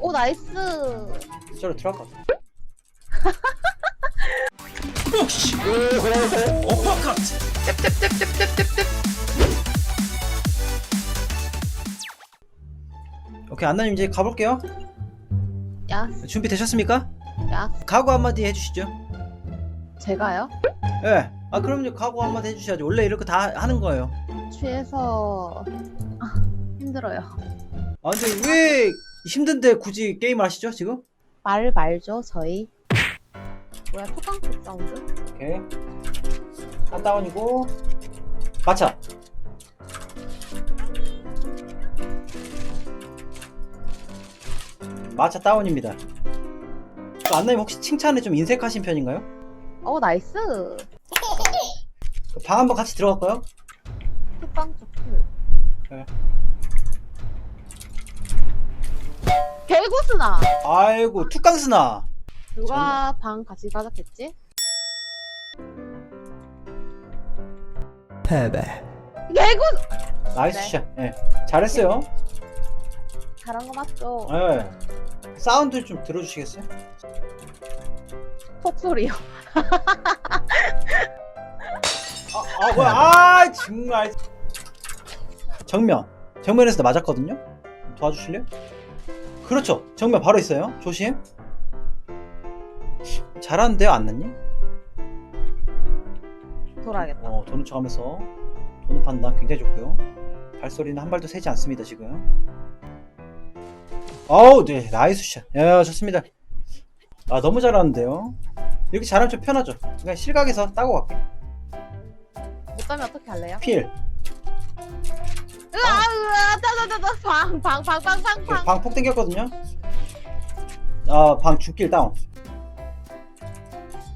오 나이스. 저로 같아. 푸시 어퍼컷 오케이 안나님 이제 가볼게요. 야, 준비 되셨습니까? 야, 각오 한마디 해주시죠. 제가요? 예. 아 그럼요 각오 한마디 해주셔야죠. 원래 이렇게 다 하는 거예요. 취해서 아, 힘들어요. 아 근데 왜 힘든데 굳이 게임을 하시죠 지금? 말 말죠 저희. 뭐야 초강폭 사운드? 오케이. 한 다운이고 마차. 마차 다운입니다. 그 안나님 혹시 칭찬에 좀 인색하신 편인가요? 오 나이스. 그방 한번 같이 들어갈까요? 초강폭 풀. 네. 개구스나. 아이고 툭강스나. 누가 방 같이 가졌겠지? 패배 개구 나이스 네. 샷. 예. 잘했어요. 잘한 거 맞죠? 예. 사운드 좀 들어주시겠어요? 폭 소리요. 뭐야? 아 정말. 정면. 정면에서 나 맞았거든요. 도와주실래요? 그렇죠. 정면 바로 있어요. 조심. 잘하는데요, 안나님? 돌아야겠다. 어, 도는 척하면서 도는 판단 굉장히 좋고요. 발소리는 한 발도 세지 않습니다 지금. 어우, 네, 나이스 샷. 야, 좋습니다. 아, 너무 잘하는데요. 이렇게 잘하면 좀 편하죠. 그냥 실각에서 따고 갈게. 못 따면 어떻게 할래요? 필. 으아 으아 따다다다 방방방방방방 네, 방폭 땡겼거든요. 아, 방 죽길 다운.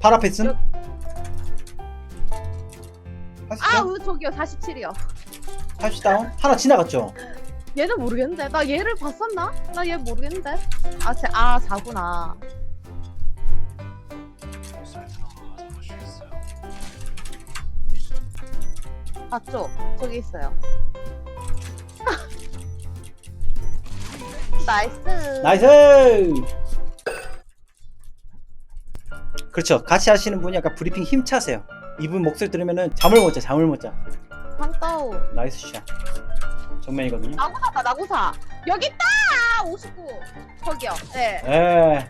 발 앞에. 할수 아 저기요 47이요. 할수 다운. 하나 지나갔죠. 얘는 모르겠는데 나 얘를 봤었나? 나 얘 모르겠는데. 아, 쟤, 아, 자구나. 맞죠? 저기 있어요. 나이스. 나이스! 그렇죠. 같이 하시는 분이 약간 브리핑 힘차세요. 이분 목소리 들으면은 잠을 못 자, 잠을 못 자. 황다운. 나이스 샷. 정면이거든요. 나구사다, 나구사. 여기 있다! 59. 저기요. 네. 에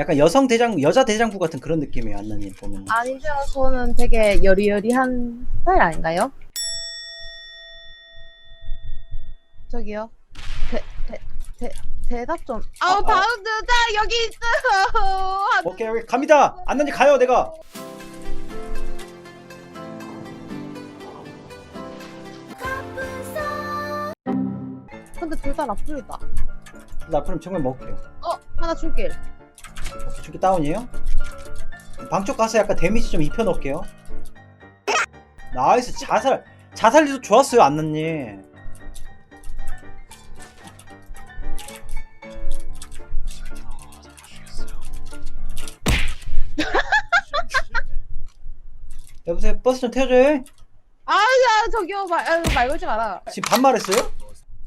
약간 여성 대장, 여자 대장부 같은 그런 느낌이에요, 안나님 보면. 아니죠. 저는 되게 여리여리한 스타일 아닌가요? 저기요. 대, 대, 대, 대답 좀. 아우, 아, 아. 바운드, 자, 여기 있어요. 오케이, 오케이, 갑니다! 안나님 가요, 내가! 근데 둘 다 라플이다. 나 앞으로 정면 먹을게요. 어, 하나 줄게. 오케이, 저기 다운이에요? 방쪽 가서 약간 데미지 좀 입혀놓을게요. 나이스, 자살. 자살리도 좋았어요, 안나님. 여보세요, 버스 좀 태워줘요. 아, 야, 저기요. 말, 아, 말 걸지 마라. 지금 반말했어요?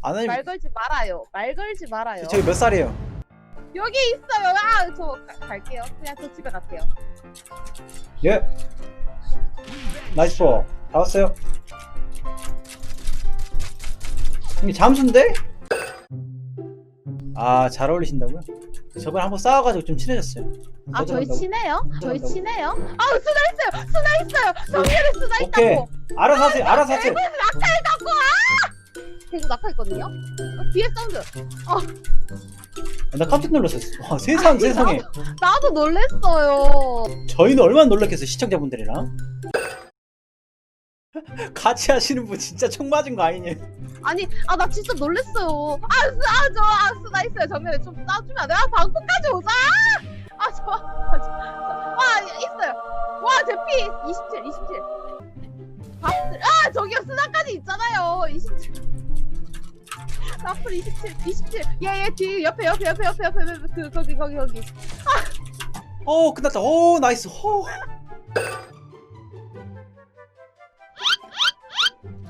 안나님, 말 걸지 말아요. 말 걸지 말아요. 저기 몇 살이에요? 여기 있어요. 아, 저 가, 갈게요. 그냥 저 집에 갈게요. 예. 나이스 볼. 다 왔어요. 이게 잠수인데? 아, 잘 어울리신다고요? 저번에 한번 싸워가지고 좀 친해졌어요. 아, 저희? 친해요? 저희? 친해요? 아우, 수나 있어요! 수나 있어요! 정렬에 수나 오케이. 있다고! 알아서 하세요, 알아서 하세요. 대구 낙하했다고! 아! 대구 낙하했거든요? 어, 뒤에 사운드! 나 깜짝 놀랐어요. 와, 세상, 아니, 세상에. 나도 놀랬어요. 저희는 얼마나 놀랐겠어요, 시청자분들이랑. 같이 하시는 분 진짜 총 맞은 거 아니냐? 아니, 아, 나 진짜 놀랬어요. 아, 수, 아, 저, 아, 수나 있어요. 정면에 좀 쏴주면 안 돼? 아, 방콕까지 오자! 아, 저, 아, 와, 있어요. 와, 제 피! 27, 27. 밥들, 아, 저기요, 수나까지 있잖아요. 27. 나풀 27, 27. 얘, 얘, 뒤, 옆에, 옆에, 옆에, 옆에, 옆에, 옆에, 그, 거기, 거기, 거기. 오, 끝났다. 오, 나이스. 호.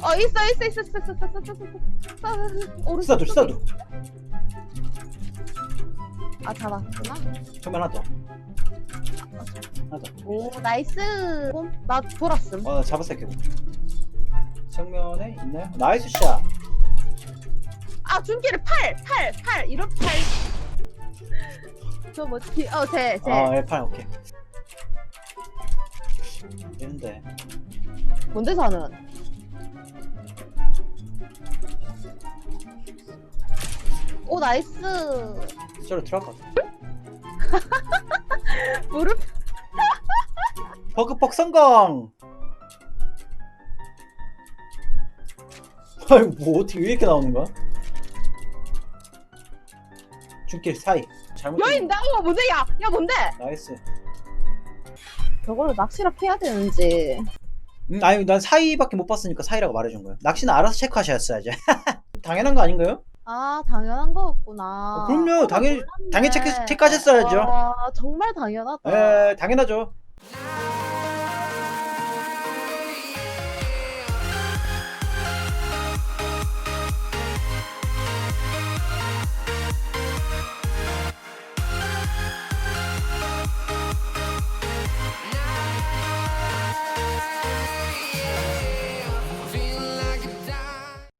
어, 어 있어 있어 있어 있어 있어 있어 있어 있어 있어. 오른쪽 스타도. 쪽에. 스타도 아 잡았구나. 정면 하나 더. 하나 오 나이스. 어, 나 돌았음. 더어 잡았어 결국 정면에 있나요? 나이스 샷! 아 중길에 팔팔 팔 이렇게 팔저 뭐지? 어제제. 아, 예, 팔 오케이. 되는데. 뭔데 사는 오 나이스 것 같아. 무릎 버그퍽 성공! 아이, 뭐, 어떻게 왜 이렇게 나오는 거야? 중길 사이. 잘못. 여인 나와 뭔데 야! 야 뭔데? 나이스. 저걸로 낚시를 해야 되는지 음, 아니, 난 사이밖에 못 봤으니까 사이라고 말해준 거야. 낚시는 알아서 체크하셔야지. 당연한 거 아닌가요? 아 당연한 거였구나 어, 그럼요. 어, 나 당연히- 몰랐네. 당연히 체크- 체크하셨어야죠. 아 정말 당연하다 에, 당연하죠.